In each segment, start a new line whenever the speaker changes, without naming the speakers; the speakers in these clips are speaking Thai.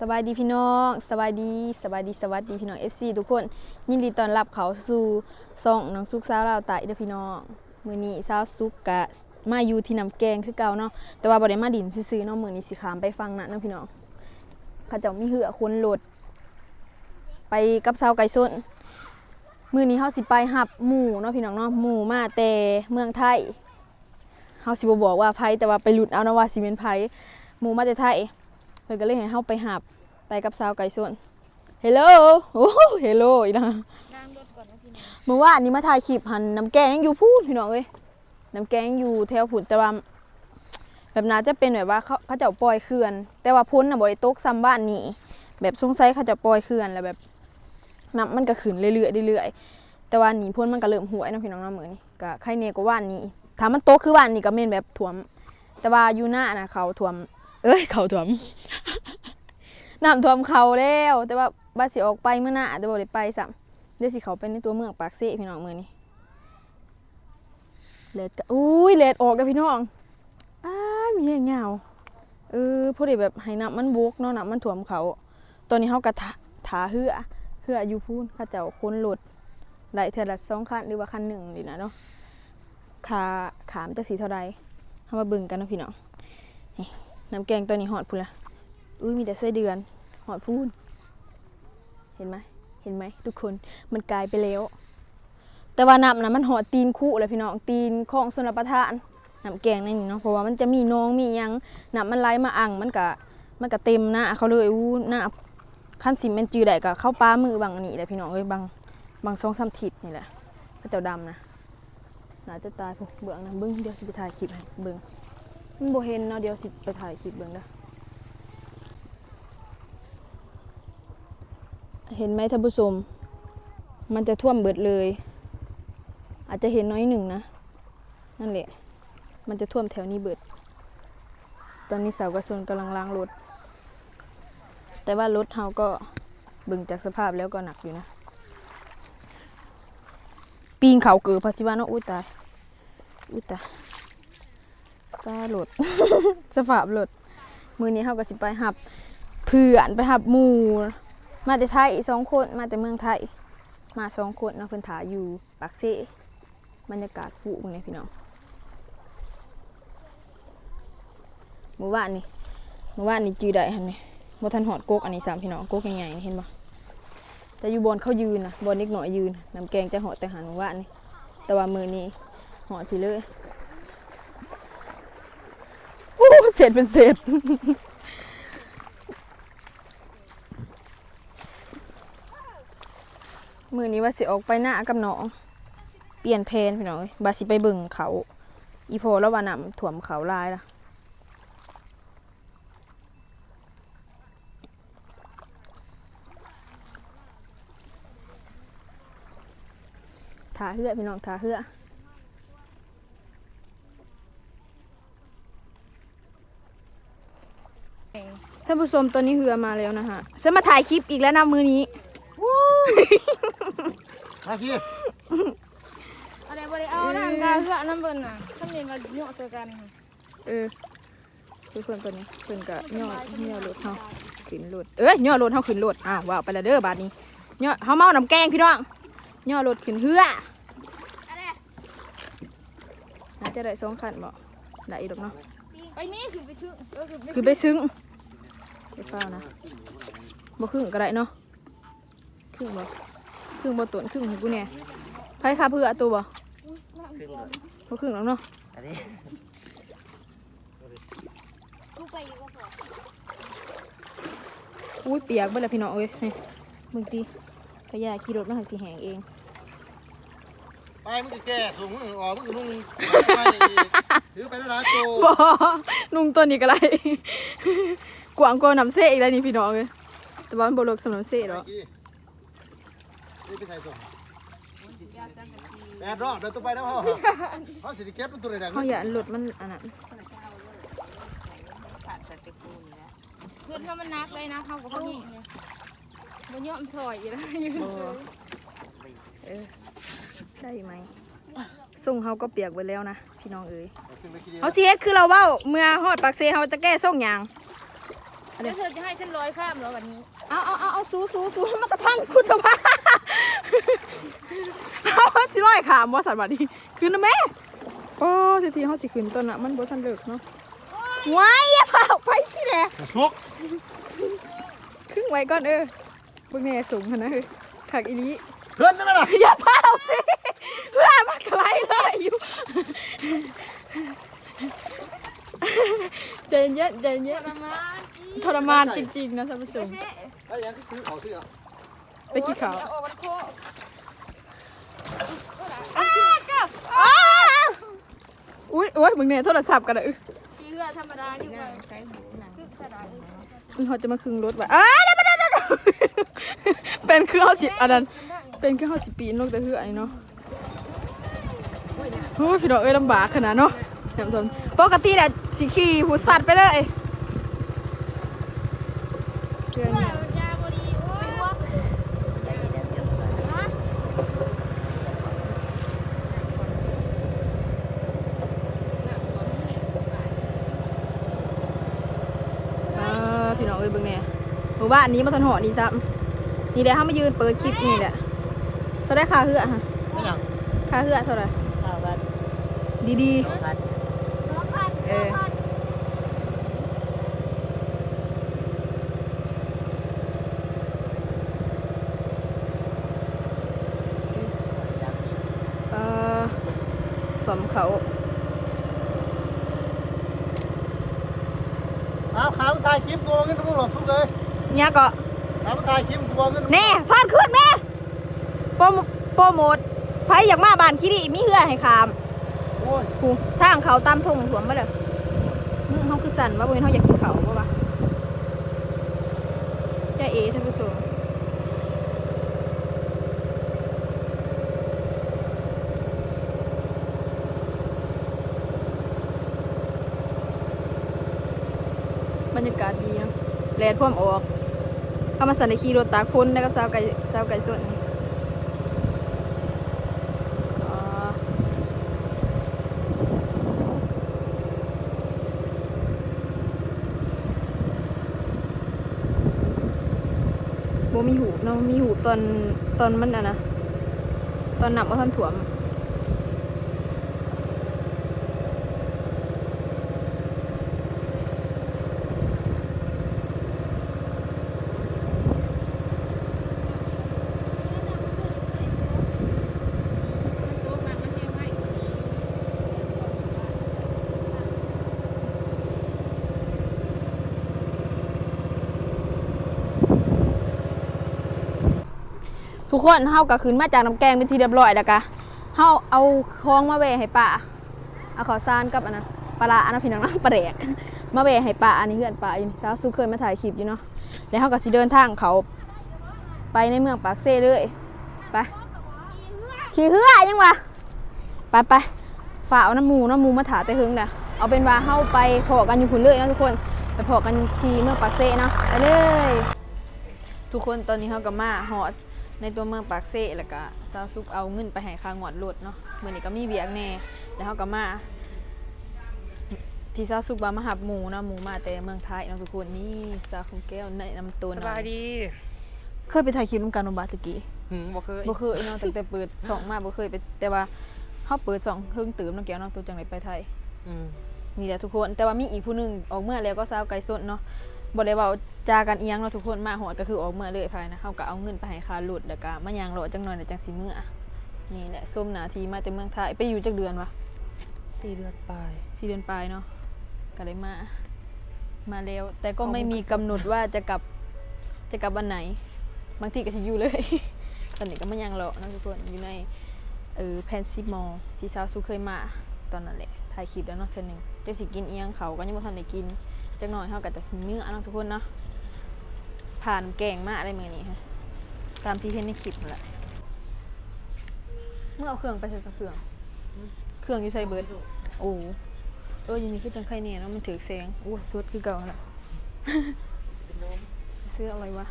สบายดีพี่น้องสบายดีสบายดีสวัสดีพี่น้อง FC ทุกคนยินดีต้อนรับเขาสู่ซ่องน้องซุกสาวลาวไต่เด้อพี่น้องมื้อนี้สาวซุกกะมาอยู่ที่น้ำแกงคือเก่าเนาะแต่ว่าบ่ได้มาดินซื่อๆเนาะมื้อนี้สิขามไปฟังนะเนาะพี่น้องเขาเจ้ามีเหือคนโหลด ไปกับสาวไก่ส้นมื้อนี้เฮาสิไปหับหมู่เนาะพี่น้องเนาะหมู่มาแต่เมืองไทยเฮาสิบ่บอกว่าไผแต่ว่าไปหลุดเอานะว่าสิเป็นไผหมู่มาแต่ไทย เพิ่นก็เลยให้เฮาไปหับไปกับสาวไก่ส่วนเฮลโลโอ้เฮลโลอีนะเมื่อวานนี้มาถ่ายคลิปหันน้ำแกงยังอยู่พูดพี่น้องเอ้ยน้ำแกงอยู่แถวผุนแต่ว่าแบบน่าจะเป็นแบบว่าเขาเขาจะปล่อยเขื่อน แต่ว่าพ้นน่ะบ่ได้ตกซ้ำบ้านนี้แบบสงสัยเขาจะปล่อยเขื่อนแล้วแบบน้ำมันก็ขึ้นเรื่อยๆเรื่อยๆแต่ว่านี้พ้นมันก็เริ่มหวยนะพี่น้องเนาะมื้อนี้ก็ใครเนกว่าว่านนี้ถ้ามันโตคือว่านนี้ก็แม่นแบบท่วม แต่ว่าอยู่หน้านะเขาท่วม เอ้ยเขาท่วมน้ำท่วมเขาแล้วแต่ว่าบ้าสิออกไปเมื่อหน้าแต่บ่ได้ไปซ้ำเดี๋ยวสิเขาไปในตัวเมืองปากเซ่พี่น้องมือนี้เลดก็อุ้ยเลดออกเด้อพี่น้องอ้ามีแห้งเงาเออพอดีแบบให้น้ำมันบกเนาะน้ำมันท่วมเขาตอนนี้เขากระทะถาเหือเหืออยู่พูนข้าเจ้าค้นรถได้เทื่อละสองคันหรือว่าคันหนึ่งดีนะเนาะขาขามจะสีเท่าใดเฮามาเบิ่งกันเนาะพี่น้องนี่ น้ำแกงตัวนี้หอดพุ่นละอุ้ยมีแต่ไส้เดือนหอดพูนเห็นไหมเห็นไหมทุกคนมันกลายไปแล้ว แต่ว่าน้ำนะมันหอดตีนคู่เลยพี่น้องตีนของสนประทานน้ำแกงนั่นนี่เนาะเพราะว่ามันจะมีน้องมียังน้ำมันไหลมาอ่างมันกะมันกะเต็มหน้าเขาเลยอู้หน้าขั้นสิมันจืดได้กะเข้าป้ามือบางอันนี้เลยพี่น้องเอ้ยบางบางช่องซ้ำทิศนี่แหละพระเจ้าดำนะน่าจะตายพวกเบื้องนะเบิ้งเดี๋ยวสิไปถ่ายคลิปให้เบิ้ง มันโบเห็นเนาะเดี๋ยวสิไปถ่ายคลิปเบิ้งเด้อเห็นไหมท่านผู้ชม มันจะท่วมเบิดเลย อาจจะเห็นน้อยหนึ่งนะ นั่นแหละ มันจะท่วมแถวนี้เบิด ตอนนี้สาวกระสนกำลังล้างรถ แต่ว่ารถเฮาก็เบึงจากสภาพแล้วก็หนักอยู่นะ ปีนเขาเกือพัชิวานอุ้ยตาย อุ้ยตาย ตาหลดสภาพหลดมือนี้เฮาก็สิไปหับ เพื่อนไปหับหมูมาแต่ไทยสองคนมาแต่เมืองไทย มาสองคนเนาะเพิ่นถาอยู่ปากเซ่บรรยากาศผูกเนี่ยพี่น้องมื่อวานนี่มื่อวานนี่จือได้หันนี่บ่ทันหอดกกอันนี้สามพี่น้องกกใหญ่ๆเห็นบ่แต่อยู่บนเขายืนนะบนเล็กหน่อยยืนน้ำแกงจะหอดแต่หันมื่อวานนี่แต่ว่ามือนี้หอดพี่เลยโอ้ เศษเป็นเศษมือนี้ว่าสิออกไปหน้ากับน้อง เปลี่ยนเพนพี่น้องเอ้ยบาสิไปบิ่งเขา อีโพแล้ววานำถ่วมเขาลายล่ะถาเหือพี่น้องถาเหือท่าน ผู้ชมตัวนี้เหือมาแล้วนะฮะฉันมาถ่ายคลิปอีกแล้วนะมือนี้
มาพี่
อะไรบริเอาทางการเพื่อน้ำเบิ่นน่ะถ้ามีมาเหยาะเจอกัน
เออคือเพื่อนตัวนี้เพื่อนก็ย่อย่อรถเฮาขึ้นรถเอ้ยย่อรถเฮาขึ้นรถอ้าวว้าวไปและเด้อบาดนี้ย่อเฮาเมาน้ำแกงพี่น้องย่อรถขึ้นเฮือน่าจะได้สองคันบ่ได้อีกดอกเนาะ
ไปนี่คือไปชื่อเออคือไป
คือไปซึ้ง ไปเฝ้านะบ่ครึ่งก็ได้เนาะครึ่งบ่ครึ่งบ่ตนครึ่งให้กูแหน่ไผค่าเพื่อตัวบ่บ่ครึ่งหรอกเนาะ
อันนี้
กูไปอยู่ก็พอ
อุ้ยเปียกเบิดแล้วพี่น้องเอ้ยนี่มึงตีขยะขี่รถมาให้สิแหงเอง
ไปมึงจะแก่สูงมึงออกมึงนุ่งไปอีกถือไปแล้วนะโจ
บอนุ่งตัวนี้ก็ไร กวางกว่าน้ำเซ่อีกแล้วนี่พี่น้องเลยแต่ว่ามันบเลิกสำหรับน้ำเซ่หรอก
นี่ไปใส่ตัวแปดรอบเดินตัวไปแล้วพ่อเขาสิเก็บมันตัวไหนดัง
เขาอย่าหลุดมันอันนั้น
เพื่อนถ้ามันนักเลยนะเขากับเขานี่เนี่ยมันย่อมซอยอยู่แล้วอยู่
บอเออได้ไหมส่งเขาก็เปียกไปแล้วนะพี่น้องเอ้ยเขาเสียคือเราเว้าเมื่อฮอดปากเซเขาจะแก้ส่งหยาง
แล้วเธอจะให้ฉันร้อยข้ามเหรอวันนี้
เอาเอาเอาเอาสู้สู้สู้มันกระทั่งคุณจะมาเอาสิร้อยขามว่าสัตว์บัดนี้คืนนะแม่โอ้ทีทีเขาสิคืนต้นอะมันบ่ทันเลิกเนาะไว้อย่าพาออกไปที่แหละ
ชุก
ครึ่งไว้ก่อนเออเบิ่งแน่สูงขนาดนั้นเฮ้ยขักอีนี้
เพื่อนได้ไหมล่ะ
อย่าพาออกสิเพื่อมันไกลเลยอยู่ ใจเย็นใจเย็น
ประมาณ
ทรมานจริงๆนะท่านผู้ช
ไม่
ม
ใช่
ไอ้ยังซื้อเขาซื้อเอา
ไปกินข้าว
โอ้วันโค
อ้าก็อ้าอุ้ยโอ้ยมึงเนี่ยโทรศัพท์กันเลย
ที่เรือธรรมดานี่ว่าใช้หูหนังคือสลาย
มึงเขาจะมาคึงรถว่ะอ้าเดี๋ยวเดี๋ยวเดี๋ยวเดี๋ยวเป็นเครื่องเขาจิอันนั้น เป็นเครื่องเขาสิปีนลงแต่เหืออันนี้เนาะโอ้ยพี่ดอกเอ้ยลำบากขนาดเนาะเดี๋ยวทนปกติเนี่ย สิขี่หูสัตว์ไปเลยเดือน
ว่
นี้า
ยาบดีโอ้ยว่าฮะ
อ่าพี่น้องเอ้ยเบิ่งเนี่ยหมู่บ้านนี้มาทันหอนี่ซ้ำนี่แหละเขามายืนเปิดคลิปนี่แหละเท่าได้ค่าเหือฮะ
ไม่ยัง
ค่าเหือเท่าไหร่
ข้าวกัน
ดี เอ่อสมเขา
เอาขามันถ่ายคลิปกูบอกเงินมึงหลบซุกเลย
เนี่ยก็
ขามันถ่ายคลิปกูบอกเงิน
แน่พาดขึ้นแม่โปรโมโปรโมทไผอยากมาบ้านคิริมีเหือให้ขาม
โอ้ย
กูทางเขาตามทงสวมมาเด้อเขาคือสั่นว่าบ่เห็นเขาอยากกินเขาบ่วะจ้าเอท่านผู้ชมบรรยากาศดีนะแลดพ่วมออกเข้ามาสันในขี่รถตากคนนะครับสาวไก่สาวไก่ส่วนนี้ มีหูเนาะมีหูตอนตอนมันอะนะตอนหนับว่าท่านถ่วม ทุกคนเฮาก็ขึ้นมาจากน้ำแกงเป็นที่เรียบร้อยแล้วกะเฮาเอาคล้องมาแวให้ป้าเอาขอซานกับอันนั้นปลาร้าอันนั้นพี่น้องนะปลาแดกมาแวให้ป้าอันนี้เพื่อนป้าอยู่สาวสุเคยมาถ่ายคลิปอยู่เนาะแล้วเฮาก็สิเดินทางเขาไปในเมืองปากเซ่เลยไปขี่เหือยังวะไปไปฝ่าเอาน้ำมูน้ำมูมาถาแต่หึงเด้อเอาเป็นว่าเฮาไปพอกันอยู่พุ่นเลยนะทุกคนไปพอกันที่เมืองปากเซ่เนาะไปเลย ทุกคนตอนนี้เฮาก็มาฮอด ในตัวเมืองปากเซ่แล้วก็ซาวซุกเอาเงินไปให้ค่างวดรถเนาะมื้อนี้ก็มีเบียกแน่แล้วเฮาก็มาที่ซาวซุกว่ามาหับหมูเนาะหมูมาแต่เมืองไทยเนาะทุกคนนี่ซาวของแก้วแนะนำตัวห
ส
น่อบา
ย
ย
ดี
เคยไปถ่ายคลิปนำกันบ่บาตะกี้
หืมบ่เคย
บ่เคยเนาะตั้งแต่เปิดช่องมาบ่เคยไปแต่ว่าเฮาเปิดช่องเพิ่งตื่มเนาะแก้วเนาะตัวจังได๋ไปไทย
อืม
นี่แหละทุกคนแต่ว่ามีอีกผู้หนึงออกเมื่อแล้วก็สาวไก่สดเนาะ บ่ได้เว้าจากันเอียงเนาะทุกคนมาหอดก็คือออกเมื่อเลยภายนะเฮาก็เอาเงินไปให้ค่ารถแล้วก็มายางรอจังหน่อยเดี๋ยวจังสิมื้ออะนี่แหละส้มหนาทีมาแต่เมืองไทยไปอยู่จักเดือนวะ
สี่เดือนปลาย
สี่เดือนปลายเนาะก็เลยมา มาแล้ว แต่ก็ไม่มีกำหนดว่าจะกลับจะกลับวันไหน บางทีก็สิอยู่เลย ตอนนี้ก็มายางรอเนาะทุกคนอยู่ในเออแพนซิมอลที่สาวซูเคยมา ตอนนั้นแหละถ่ายคลิปแล้วเนาะเทื่อหนึงจะสิกินเอียงเขาก็ยังบ่ทันได้กิน จังหน่อยเขาก็จะสิมื้อเนาะทุกคนเนาะผ่านแกงมาได้มื้อนี้ฮะตามที่เห็นในคลิปนั่นแหละเมื่อเอาเครื่องไปใส่เครื่อง เครื่องอยู่ใส่เบิร์ดโอ้เออยังนี้คิดจังไข่เนี่ยเนาะมันถือแสงโอ้ยสุดคือเก่าละเสื้ออะไรวะ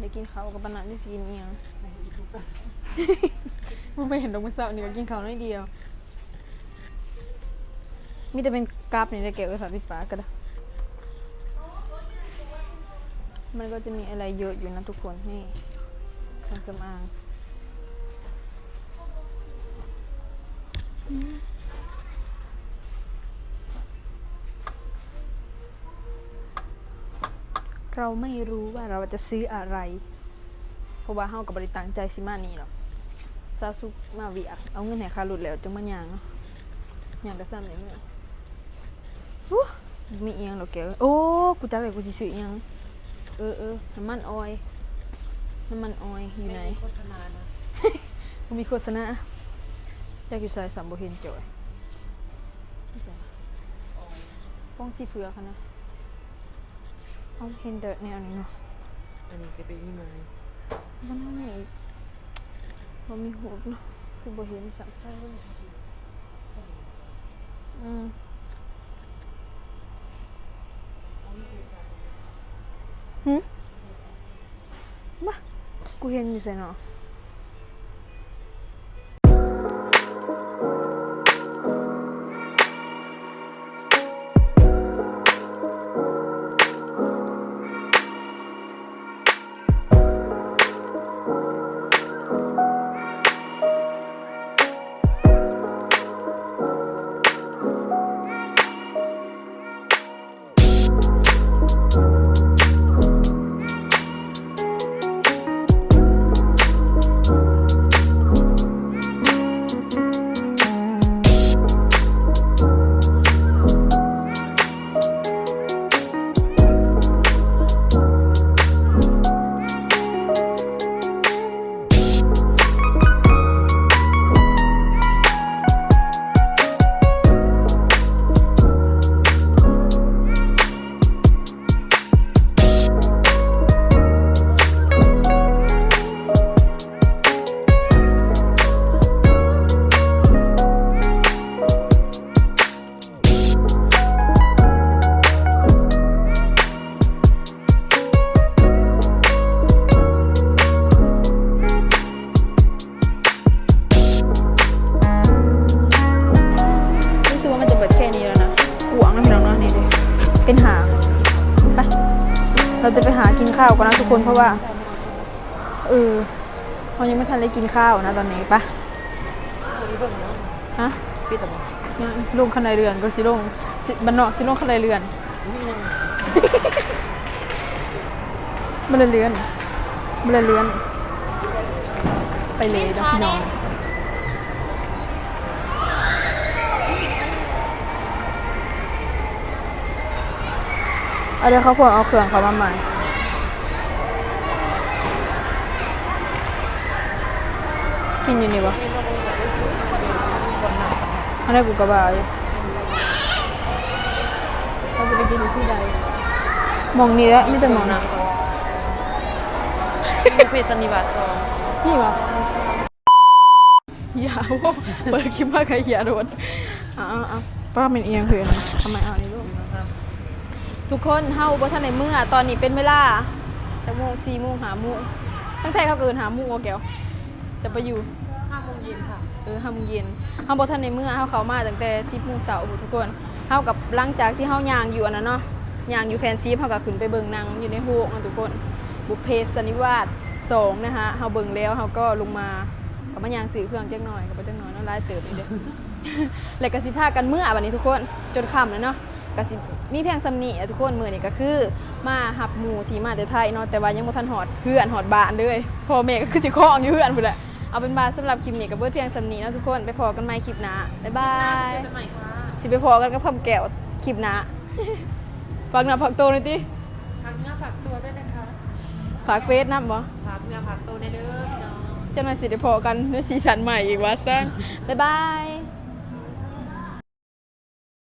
ได้กินข้าวกับปานนันที่สิกินเอียงมันไม่เห็นดอกมะเสานี่ก็กินข้าวน้อยเดียว มีแต่เป็นกราฟนี่ได้เก็บไว้ฝาปิดฝาก็ได้มันก็จะมีอะไรเยอะอยู่นะทุกคนนี่เครื่องสำอาง เราไม่รู้ว่าเราจะซื้ออะไร เพราะว่าเฮากับบริตังใจสิมานี่หรอกซาซุมาเวียกเอาเงินให้ค่าหลุดแล้วจังมันยางเนาะยางกระซ้ำในเมื่ออู้มีเอียงหรอกแกวโอ้กูจักเลยกูสิซื้อเอียงเออเออน้ำมันออยล์น้ำมันออยล์อยู่ไหน
โฆษณานะ
มันมีโฆษณาอยากอยู่ใส่สัมบูเห็นจอยไม่ใช่ป้องสีเผือกอะนะ เอาเห็นแต่แนวนี้เนาะ
อันนี้จะเป็นนี่ไหม
มันเท่าไหร่อีกมันมีหูบเนาะคือบ่เห็นสัมอืมหืมมากูเห็นอยู่ใส่เนาะ นได้กินข้าวนะตอนนี้ปะฮะ
พี่ตะบอ
ยังลงคันไดเรือนก็สิลงสิบันนอกสิลงคันไดเรือนบันไดเรือนบันไดเรือน ไปเลยนะพี่น้องเอาเดี๋ยวเขาพวกเอาเครื่องเขามาใหม่ กินอยู่นี่วะอันนี้กูกระบาอยู่เราจะไปกินอยู่ที่ใดมองนี่แหละไม่แต่มองนะ
นี่เพจสันนิบาตซอง
นี่วะอย่าว่าเปิดคลิปมาใครเขียโดนอ่าอ่าป้าเป็นเอียงเพื่อนทำไมเอานี่ลูกทุกคนเฮาบ่ทันในเมื่อตอนนี้เป็นเวลาจะโมงสี่โมงหาโมงตั้งแต่เขาเกินหาโมงเอาแก้ว จะไปอยู่
ห้าโมงเย็นค่ะ
เออห้าโมงเย็นเฮาบ่ทันในเมื่อเฮาเข้ามาตั้งแต่10โมงเช้าทุกคนเฮากับหลังจากที่เฮาย่างอยู่อันนั้นเนาะย่างอยู่แพนซีฟเฮาก็ขึ้นไปเบิ่งหนังอยู่ในโฮกนะทุกคน บุพเพสันนิวาสสองนะคะเฮาเบิ่งแล้วเฮาก็ลงมาก็มาย่างซื้อเครื่องจักหน่อยก็บ่จักหน่อยเนาะหลายเติบนี่เด้อแล้วก็สิพากันเมื่อบัดนี้ทุกคนจนค่ำแล้วเนาะก็สิมีเพียงสำนีอะทุกคนมื้อนี้ก็คือ มาหับหมู่ที่มาแต่ไทยเนาะแต่ว่ายังบ่ทันฮอดเพื่อนฮอดบ้านเลยพ่อแม่ก็คือสิคล้องอยู่เพื่อนพุ่นแหละ เอาเป็นว่าสำหรับคลิปนี้ก็เบิดเพียงสำนีเนาะทุกคนไปพอกันใหม่คลิปหน้าบ๊ายบาย
เจอกันใหม่ค่ะ
สิไปพอกันกับพ่อแก้วคลิปหน้าฝากหน้าฝากตัวหน่อยติ
พักเนื้อผักตัวด้วยนะคะ
ฝากเฟซนำบ่
พักเนื้อผักตัวในเด้อพี่น้อง
จังหน่อยสิได้พอกันในซีซั่นใหม่อีกว่าซั่นบ๊ายบาย